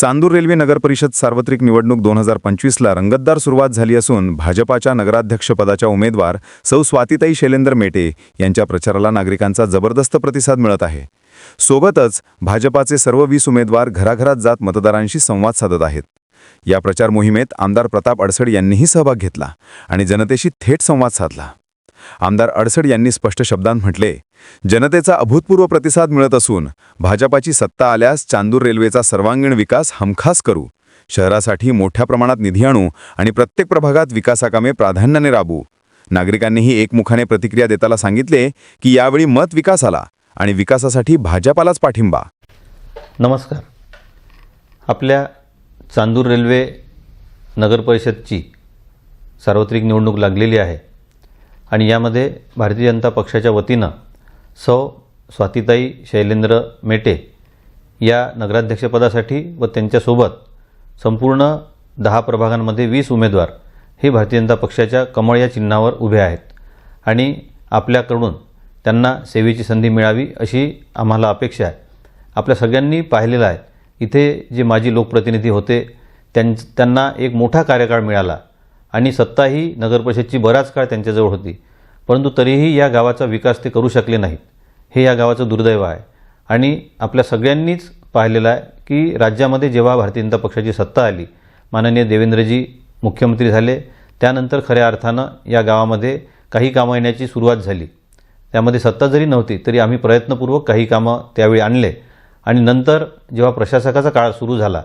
Chandur railway नगर परिषद सार्वत्रिक निवडणूक दोन हजार पंचवीसला रंगतदार सुरुवात झाली असून भाजपाच्या नगराध्यक्षपदाच्या उमेदवार सौ स्वातिताई शैलेंद्र मेटे यांच्या प्रचाराला नागरिकांचा जबरदस्त प्रतिसाद मिळत आहे. सोबतच भाजपाचे सर्व वीस उमेदवार घराघरात जात मतदारांशी संवाद साधत आहेत. या प्रचार मोहिमेत आमदार प्रताप अडसड यांनीही सहभाग घेतला आणि जनतेशी थेट संवाद साधला. आमदार अडसड यांनी स्पष्ट शब्दांत म्हटले जनतेचा अभूतपूर्व प्रतिसाद मिळत असून भाजपाची सत्ता आल्यास चांदूर रेल्वेचा सर्वांगीण विकास हमखास करू शहरासाठी मोठ्या प्रमाणात निधी आणू आणि प्रत्येक प्रभागात विकासाकामे प्राधान्याने राबू नागरिकांनीही एकमुखाने प्रतिक्रिया देताना सांगितले की यावेळी मत विकासाला आणि विकासासाठी भाजपालाच पाठिंबा. नमस्कार. आपल्या चांदूर रेल्वे नगरपरिषदची सार्वत्रिक निवडणूक लागलेली आहे. आणि यामध्ये भारतीय जनता पक्षाच्या वतीनं सौ स्वातिताई शैलेंद्र मेटे या नगराध्यक्षपदासाठी व त्यांच्यासोबत संपूर्ण दहा प्रभागांमध्ये वीस उमेदवार हे भारतीय जनता पक्षाच्या कमळ या चिन्हावर उभे आहेत. आणि आपल्याकडून त्यांना सेवेची संधी मिळावी अशी आम्हाला अपेक्षा आहे. आपल्या सगळ्यांनी पाहिलेलं आहे. इथे जे माजी लोकप्रतिनिधी होते त्यां त्यांना एक मोठा कार्यकाळ मिळाला. आणि सत्ताही नगरपरिषदची बराच काळ त्यांच्याजवळ होती. परंतु तरीही या गावाचा विकास ते करू शकले नाहीत. हे या गावाचं दुर्दैव आहे. आणि आपल्या सगळ्यांनीच पाहिलेलं आहे की राज्यामध्ये जेव्हा भारतीय जनता पक्षाची सत्ता आली माननीय देवेंद्रजी मुख्यमंत्री झाले त्यानंतर खऱ्या अर्थानं या गावामध्ये काही कामं येण्याची सुरुवात झाली. त्यामध्ये सत्ता जरी नव्हती तरी आम्ही प्रयत्नपूर्वक काही कामं त्यावेळी आणले. आणि नंतर जेव्हा प्रशासकाचा काळ सुरू झाला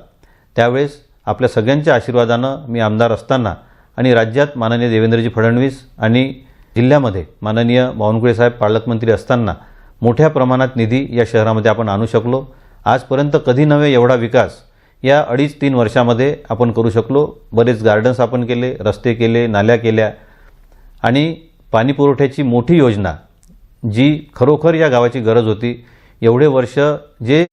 त्यावेळेस आपल्या सगळ्यांच्या आशीर्वादानं मी आमदार असताना आणि राज्यात माननीय देवेंद्रजी फडणवीस आणि जिल्ह्यामध्ये माननीय बावनकुळे साहेब पालकमंत्री असताना मोठ्या प्रमाणात निधी या शहरामध्ये आपण आणू शकलो. आजपर्यंत कधी नव्हे एवढा विकास. या अडीच तीन वर्षामध्ये आपण करू शकलो. बरेच गार्डन्स आपण केले रस्ते केले नाल्या केल्या. आणि पाणीपुरवठ्याची मोठी योजना जी खरोखर या गावाची गरज होती एवढे वर्ष जे